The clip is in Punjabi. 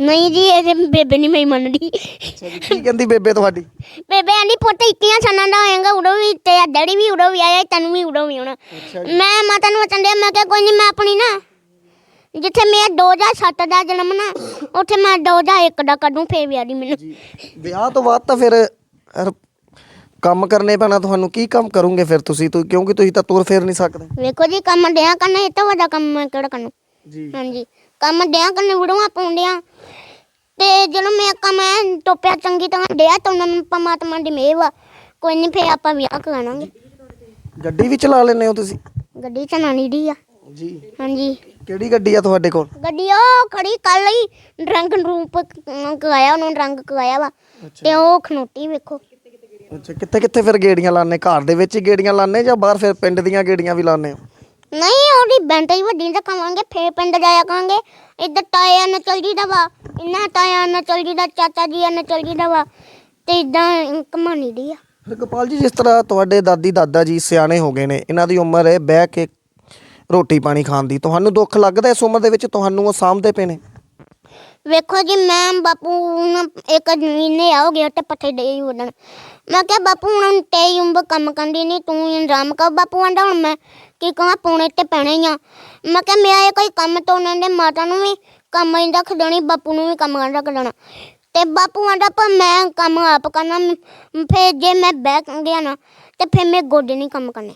ਨਹੀਂ ਜੀ ਇਹ ਬੇਬੇ ਨਹੀਂ ਮੈਂ ਮੰਨਦੀ। ਅੱਛਾ ਜੀ ਕੀ ਕਹਿੰਦੀ ਬੇਬੇ ਤੁਹਾਡੀ? ਬੇਬੇ ਆਂਦੀ ਪੁੱਤ ਇੱਕੀਆਂ ਸਾਲਾਂ ਦਾ ਹੋਏਗਾ ਉਦੋਂ ਵੀ ਤੇ ਡੈਡੀ ਵੀ ਉਦੋਂ ਵੀ ਆਇਆ ਤੈਨੂੰ ਵੀ ਉਦੋਂ ਵੀ ਆਉਣਾ। ਅੱਛਾ ਮੈਂ ਮਾਤਾ ਨੂੰ ਵਚਨ ਦਿਆ ਮੈਂ ਕਿਹਾ ਕੋਈ ਨਹੀਂ ਮੈਂ ਆਪਣੀ ਨਾ ਜਿੱਥੇ ਮੇਰਾ 2007 ਦਾ ਜਨਮ ਨਾ ਉੱਥੇ ਮੈਂ 2001 ਦਾ ਕੱਢੂ ਫੇਰ ਵਿਆਹ ਦੀ ਮੈਨੂੰ। ਜੀ ਵਿਆਹ ਤੋਂ ਬਾਅਦ ਤਾਂ ਫਿਰ ਅਰ, ਕੰਮ ਕਰਨੇ ਪੈਣਾ ਤੁਹਾਨੂੰ ਕੀ ਕੰਮ ਕਰੋਗੇ ਫਿਰ ਤੁਸੀਂ? ਤੂੰ ਕਿਉਂਕਿ ਤੁਸੀਂ ਤਾਂ ਤੁਰ ਫੇਰ ਨਹੀਂ ਸਕਦੇ। ਵੇਖੋ ਜੀ ਕੰਮ ਡਿਆ ਕਰਨਾ ਇਹ ਤੋਂ ਵੱਡਾ ਕੰਮ ਮੈਂ ਕਿਹੜਾ ਕਰਨਾ? ਜੀ। ਹਾਂਜੀ। ਕੰਮ ਡਿਆ ਕਰਨਾ ਵੀਡੀਓਆਂ ਪਾਉਂਦਿਆਂ। ਤੇ ਜਦੋਂ ਮੈਂ ਕੰਮ ਐ ਟੋਪਿਆ ਚੰਗੀ ਤਰ੍ਹਾਂ ਡਿਆ ਤਾਂ ਉਹਨਾਂ ਨੂੰ ਪਰਮਾਤਮਾ ਦੀ ਮਿਹਰ ਵਾ। ਕੋਈ ਨਹੀਂ ਫੇਰ ਆਪਾਂ ਵਿਆਹ ਕਰਾਂਗੇ ਗੱਡੀ ਵੀ ਚਲਾ ਲੈਂਦੇ ਹੋ ਤੁਸੀਂ? ਗੱਡੀ ਚਲਾਣੀ ਦੀ ਆ। ਜੀ। ਹਾਂਜੀ। ਕਿਹੜੀ ਗੱਡੀ ਆ ਤੁਹਾਡੇ ਕੋਲ? ਗੱਡੀ ਉਹ ਖੜੀ ਕੱਲ ਹੀ ਰੰਗ ਰੂਪ ਕਰਾਇਆ ਉਹਨੂੰ ਰੰਗ ਕਰਾਇਆ ਵਾ। ਤੇ ਉਹ ਖਨੋਟੀ ਵੇਖੋ। ਅੱਛਾ ਕਿੱਥੇ ਕਿੱਥੇ ਫਿਰ ਗੇੜੀਆਂ ਲਾਣੇ ਘਰ ਦੇ ਵਿੱਚ ਹੀ ਗੇੜੀਆਂ ਲਾਣੇ ਜਾਂ ਬਾਹਰ ਫਿਰ ਪਿੰਡ ਦੀਆਂ ਗੇੜੀਆਂ ਵੀ ਲਾਣੇ ਹੋ? ਨਹੀਂ, ਉਹਦੀ ਬੈਂਟ ਵੱਡੀ, ਤਾਂ ਕਵਾਂਗੇ ਫੇਰ ਪਿੰਡ ਜਾਇਆ ਕਰਾਂਗੇ। ਇੱਧਰ ਤਾਇਆ ਨਾਲ ਚਲ ਜੀਦਾ ਵਾ, ਇੰਨਾ ਤਾਇਆ ਨਾਲ ਚਲ ਜੀਦਾ ਚਾਚਾ ਜੀ ਨਾਲ ਚਲ ਜੀਦਾ ਵਾ, ਤੇ ਇਦਾਂ ਕਮਾਣੀ ਦੀ ਆ। ਫਿਰ ਜੀ, ਜਿਸ ਤਰ੍ਹਾਂ ਤੁਹਾਡੇ ਦਾਦੀ ਦਾਦਾ ਜੀ ਸਿਆਣੇ ਹੋ ਗਏ ਨੇ, ਇਹਨਾਂ ਦੀ ਉਮਰ ਹੈ ਬਹਿ ਕੇ ਰੋਟੀ ਪਾਣੀ ਖਾਣ ਦੀ, ਤੁਹਾਨੂੰ ਦੁੱਖ ਲੱਗਦਾ ਇਸ ਉਮਰ ਦੇ ਵਿੱਚ, ਤੁਹਾਨੂੰ ਉਹ ਸਾਂਭਦੇ ਪਏ ਨੇ? ਵੇਖੋ ਜੀ, ਮੈਂ ਬਾਪੂ ਨੂੰ ਇੱਕ ਮਹੀਨੇ ਹੋ ਗਿਆ ਤੇ ਪੱਠੇ ਦੇ ਹੀ ਮੈਂ ਕਿਹਾ, ਬਾਪੂ ਹੁਣ ਤੇ ਉਮਰ ਕੰਮ ਕਰਦੀ ਨਹੀਂ ਤੂੰ ਇੰਤਜ਼ਾਮ ਕਰ। ਬਾਪੂ ਆਂਦਾ, ਹੁਣ ਮੈਂ ਕੀ ਕਹਾਂ, ਪੌਣੇ ਤੇ ਪੈਣੇ ਹੀ ਆ। ਮੈਂ ਕਿਹਾ ਮੈਂ ਇਹ ਕੋਈ ਕੰਮ ਤੋਂ ਉਹਨਾਂ ਦੇ ਮਾਤਾ ਨੂੰ ਵੀ ਕੰਮ ਹੀ ਰੱਖ ਦੇਣੀ, ਬਾਪੂ ਨੂੰ ਵੀ ਕੰਮ ਕਰ ਰੱਖ ਦੇਣਾ। ਤੇ ਬਾਪੂ ਆਂਦਾ, ਪਰ ਮੈਂ ਕੰਮ ਆਪ ਕਰਨਾ, ਫਿਰ ਜੇ ਮੈਂ ਬਹਿ ਗਿਆ ਨਾ, ਤੇ ਫਿਰ ਮੇਰੇ ਗੋਡੇ ਨਹੀਂ ਕੰਮ ਕਰਨੇ।